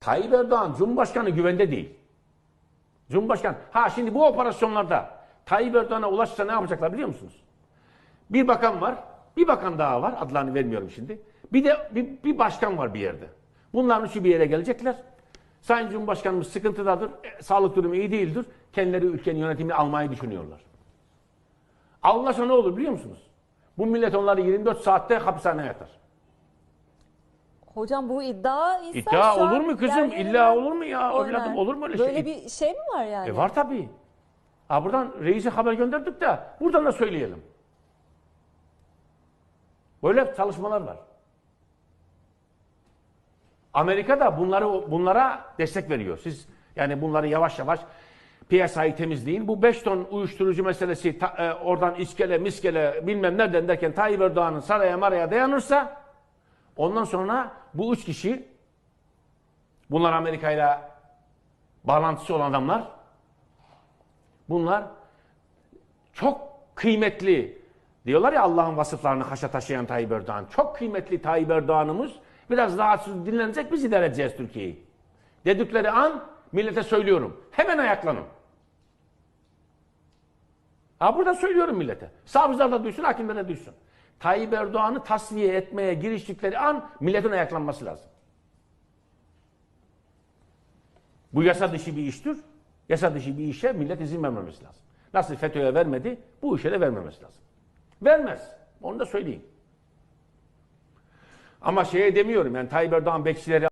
Tayyip Erdoğan Cumhurbaşkanı güvende değil. Cumhurbaşkanı. Ha şimdi bu operasyonlarda Tayyip Erdoğan'a ulaşırsa ne yapacaklar biliyor musunuz? Bir bakan var. Bir bakan daha var. Adlarını vermiyorum şimdi. Bir de bir, bir başkan var bir yerde. Bunların üçü bir yere gelecekler. Sayın Cumhurbaşkanımız sıkıntıdadır. e, sağlık durumu iyi değildir. Kendileri ülkenin yönetimini almayı düşünüyorlar. Allah'a ne olur biliyor musunuz? Bu millet onları 24 saatte hapishaneye yatar. Hocam bu iddia ise İddia şu an olur mu kızım? yerlerinden İlla olur mu ya? oynar. Evladım olur mu öyle şey? Böyle bir şey mi var yani? E var tabii. Ha buradan reise haber gönderdik de buradan da söyleyelim. Böyle çalışmalar var. Amerika da bunları bunlara destek veriyor. Siz yani bunları yavaş yavaş piyasayı temizleyin. Bu 5 ton uyuşturucu meselesi ta- e, oradan iskele miskele bilmem nereden derken Tayyip Erdoğan'ın saraya maraya dayanırsa ondan sonra bu üç kişi bunlar Amerika'yla bağlantısı olan adamlar bunlar çok kıymetli diyorlar ya Allah'ın vasıflarını haşa taşıyan Tayyip Erdoğan. Çok kıymetli Tayyip Erdoğan'ımız biraz daha dinlenecek biz idare edeceğiz Türkiye'yi. Dedikleri an millete söylüyorum. Hemen ayaklanın. Ha burada söylüyorum millete. Savcılar da duysun, hakimler de duysun. Tayyip Erdoğan'ı tasfiye etmeye giriştikleri an milletin ayaklanması lazım. Bu yasa dışı bir iştir. Yasa dışı bir işe millet izin vermemesi lazım. Nasıl FETÖ'ye vermedi, bu işe de vermemesi lazım. Vermez. Onu da söyleyeyim. Ama şeye demiyorum yani Tayyip Erdoğan bekçileri